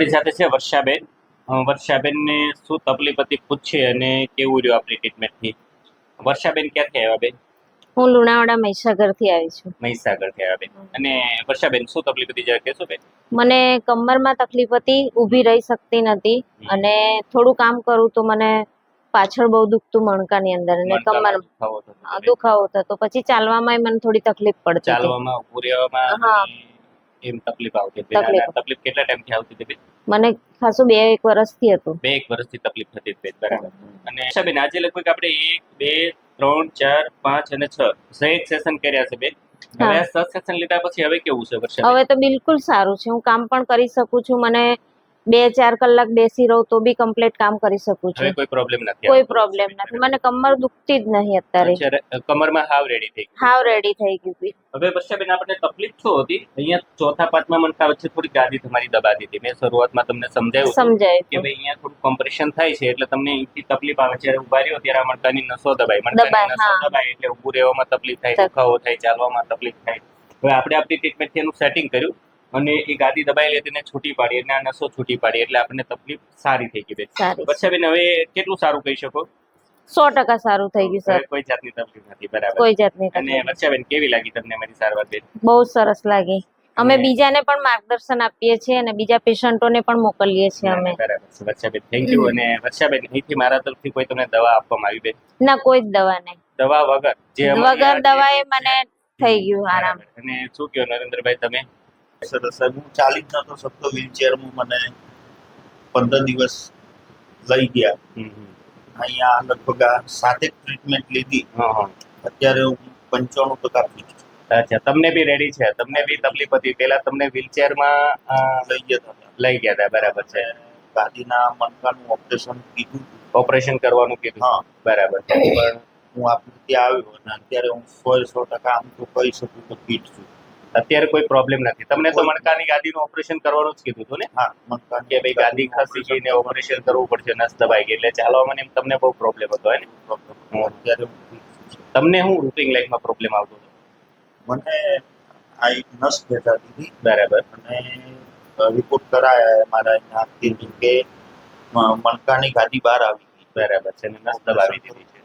આપણી સાથે છે વર્ષાબેન. વર્ષાબેનને શું તકલીફ હતી પૂછશે અને કેવું રહ્યું આપણી ટ્રીટમેન્ટથી વર્ષાબેન ક્યાંથી આવ્યા બેન? હું લુણાવાડા મહીસાગરથી આવી છું. મહીસાગરથી આવ્યા બેન. અને વર્ષાબેન શું તકલીફ હતી? જરા કહેશો બેન. મને કમરમાં તકલીફ હતી ઊભી રહી શકતી નથી અને થોડું કામ કરું તો મને પાછળ બહુ દુખતું મણકાની અંદર અને કમર દુખાવો થતો પછી ચાલવામાં મને થોડી તકલીફ પડતી ચાલવામાં ઊભું રહેવામાં એમ તકલીફ આવતી હતી. તકલીફ. કેટલા ટાઈમથી આવતી હતી મને ખાસું બે એક વર્ષથી હતું. બે એક વર્ષથી તકલીફ થતી હતી બરાબર. અને વર્ષાબેન આજે લગભગ આપણે એક બે ત્રણ ચાર પાંચ અને છ સહિત સેશન કર્યા છે બેન. હવે સત સેશન લીધા પછી હવે કેવું છે હવે તો બિલકુલ સારું છે. હું કામ પણ કરી શકું છું. મને બે ચાર કલાક બેસી રહું તો બી કમ્પ્લીટ કામ કરી શકું છું. કોઈ પ્રોબ્લેમ નથી કોઈ પ્રોબ્લેમ નથી. મને કમર દુખતી જ નહીં અત્યારે. કમરમાં હાવ રેડી થઈ હાવ રેડી થઈ ગયું હવે પછી બેન આપણને તકલીફ શું હતી? અહીંયા ચોથા પાંચમા મણકા વચ્ચે થોડી ગાદી તમારી દબાતી હતી. મેં શરૂઆતમાં તમને સમજાવ્યું સમજાય કે ભાઈ અહીંયા થોડું કમ્પ્રેશન થાય છે એટલે તમને અહીંથી તકલીફ આવે. જ્યારે ઊભા રહ્યો ત્યારે આ મણકાની નસો દબાય. મણકાની નસો દબાય એટલે ઊભું રહેવામાં તકલીફ થાય દુખાવો થાય ચાલવામાં તકલીફ થાય. હવે આપણે આપણી ટ્રીટમેન્ટથી એનું સેટિંગ કર્યું. અને એ ગાદી દબાઈ લે તેને છૂટી પાડી અને આ નસો છૂટી પાડી એટલે આપણને તકલીફ સારી થઈ ગઈ બેન. વર્ષાબેન હવે કેટલું સારું કહી શકો? સો ટકા સારું થઈ ગયું સર. કોઈ જાતની તકલીફ નથી બરાબર. કોઈ જાતની અને વર્ષાબેન કેવી લાગી તમને મારી સારવાર બેન? બહુ સરસ લાગી. અમે બીજાને પણ માર્ગદર્શન આપીએ છીએ અને બીજા પેશન્ટોને પણ મોકલીએ છીએ અમે. બરાબર છે. વર્ષાબેન થેન્ક યુ અને વર્ષાબેન અહીંથી મારા તરફથી કોઈ તમને દવા આપવામાં આવી બેન? ના કોઈ જ દવા નહીં. દવા વગર જે વગર દવાએ મને થઈ ગયું આરામ. અને શું કહો નરેન્દ્રભાઈ તમે? સરસ સાહેબ હું ચાલી જ નતો શકતો વ્હીલચેરમાં મને પંદર દિવસ લઈ ગયા. અહીંયા લગભગ આ ટ્રીટમેન્ટ લીધી. અત્યારે હું પંચાણું ટકા ફિટ છું. અચ્છા તમને બી રેડી છે. તમને બી તકલીફ હતી. પેલા તમને વ્હીલચેરમાં લઈ ગયા હતા. લઈ ગયા હતા. બરાબર છે. ગાદીના મણકાનું ઓપરેશન કીધું. ઓપરેશન કરવાનું કીધું. હા. બરાબર છે. પણ હું આપણે ત્યાં આવ્યો અને અત્યારે હું સો સો ટકા આમ તો કહી શકું તો ફિટ છું. અત્યારે કોઈ પ્રોબ્લેમ નથી. તમને તો મણકાની ગાદીનું ઓપરેશન કરવાનું જ કીધું હતું ને? હા કે ભાઈ ગાદી ખસી ગઈ ને ઓપરેશન કરવું પડશે નસ દબાઈ ગઈ એટલે ચાલવામાં એમ તમને બહુ પ્રોબ્લેમ હતો હે ને? તમને હું રૂટિંગ લાઈફમાં પ્રોબ્લેમ આવતો હતો? મને આ એક નસ ભેટા દીધી બરાબર. અને રિપોર્ટ કરાયા મારા અહીંયા કે મણકાની ગાદી બહાર આવી ગઈ. બરાબર છે ને નસ દબાવી દીધી છે.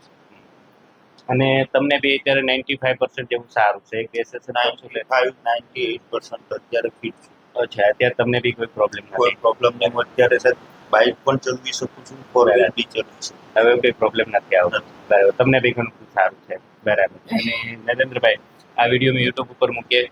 અને તમને બી અત્યારે નાઇન્ટી ફાઈવ પર્સન્ટ જેવું સારું છે કે SS ninety five ninety eight percent અત્યારે ફિટ છે. અચ્છા અત્યારે તમને બી કોઈ પ્રોબ્લેમ કોઈ પ્રોબ્લેમ નહીં અત્યારે સર બાઇક પણ ચલાવી શકું છું ફોર વ્હીલર બી ચલાવી શકું હવે કોઈ પ્રોબ્લેમ નથી આવતો? બરાબર તમને બી ઘણું સારું છે. બરાબર. અને નરેન્દ્રભાઈ આ વીડિયો મેં યુટ્યુબ ઉપર મૂકીએ.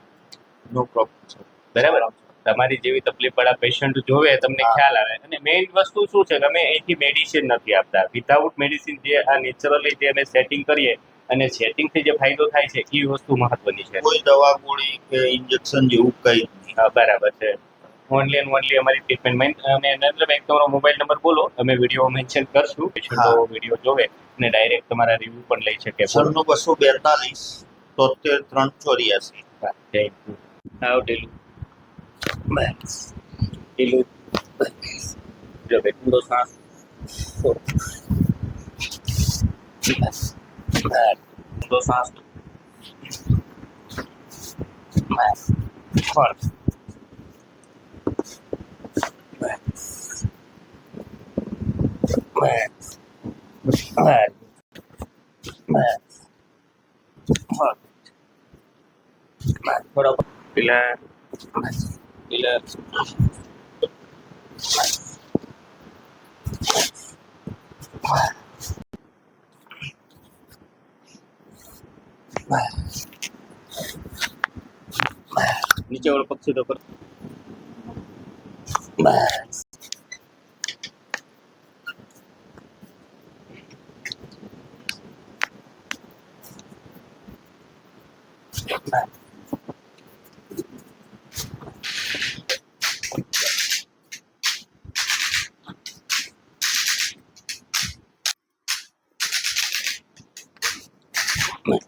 નો પ્રોબ્લેમ છે બરાબર? તમારી જેવી તકલીફ વાળા પેશન્ટ જોવે તમને ખ્યાલ આવે. અને મેઇન વસ્તુ શું છે? કે અમે અહીંથી મેડિસિન નથી આપતા. વિધાઉટ મેડિસિન જે આ નેચરલી જે અમે સેટિંગ કરીએ અને સેટિંગથી જે ફાયદો થાય છે એ વસ્તુ મહત્વની છે. કોઈ દવા ગોળી કે ઇન્જેક્શન જેવું કંઈ હા, બરાબર છે. ઓનલી એન્ડ ઓનલી અમારી ટ્રીટમેન્ટ અને નરેન્દ્રભાઈ તમારો મોબાઈલ નંબર બોલો. અમે વીડિયો મેન્શન કરશું પેશન્ટો વીડિયો જોવે અને ડાયરેક્ટ તમારા રિવ્યુ પણ લઈ શકે. સરનો બસો બેતાલીસ તોતેર ત્રણ ચોર્યાસી. થેન્ક યુ આવ ઢીલું બસ ઢીલું બસ જો ભાઈ ઊંડો શ્વાસ છોડ. બસ બસ ઊંડો શ્વાસ બસ છોડ. બસ બસ બસ બસ છોડ. બસ થોડો પેલા પેલા નીચે ઓળો પક્ષી તો કર બસ này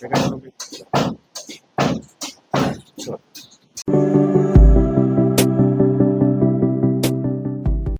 Thank you.